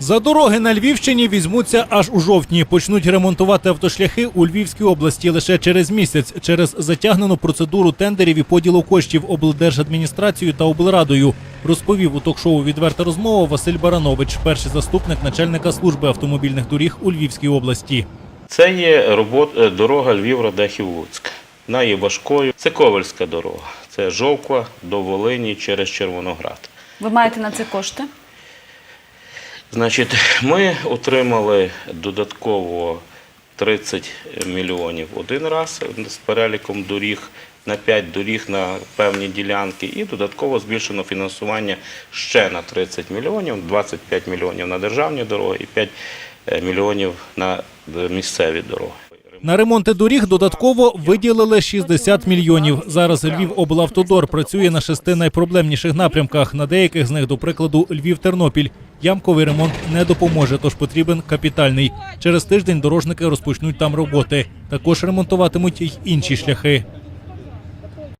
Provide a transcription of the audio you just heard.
За дороги на Львівщині візьмуться аж у жовтні. Почнуть ремонтувати автошляхи у Львівській області лише через місяць, через затягнену процедуру тендерів і поділу коштів облдержадміністрацією та облрадою. Розповів у ток-шоу Відверта розмова Василь Баранович, перший заступник начальника служби автомобільних доріг у Львівській області. Це є робот, е, дорога Львів Радехів Луцьк. Вона є важкою. Це Ковальська дорога. Це Жовква до Волині через Червоноград. Ви маєте на це кошти? Значить, ми отримали додатково 30 мільйонів один раз з переліком доріг на 5 доріг на певні ділянки, і додатково збільшено фінансування ще на 30 мільйонів, 25 мільйонів на державні дороги і 5 мільйонів на е, місцеві дороги. На ремонти доріг додатково виділили 60 мільйонів. Зараз Львів працює на шести найпроблемніших напрямках. На деяких з них, до прикладу, Львів-Тернопіль. Ямковий ремонт не допоможе, тож потрібен капітальний. Через тиждень дорожники розпочнуть там роботи. Також ремонтуватимуть й інші шляхи.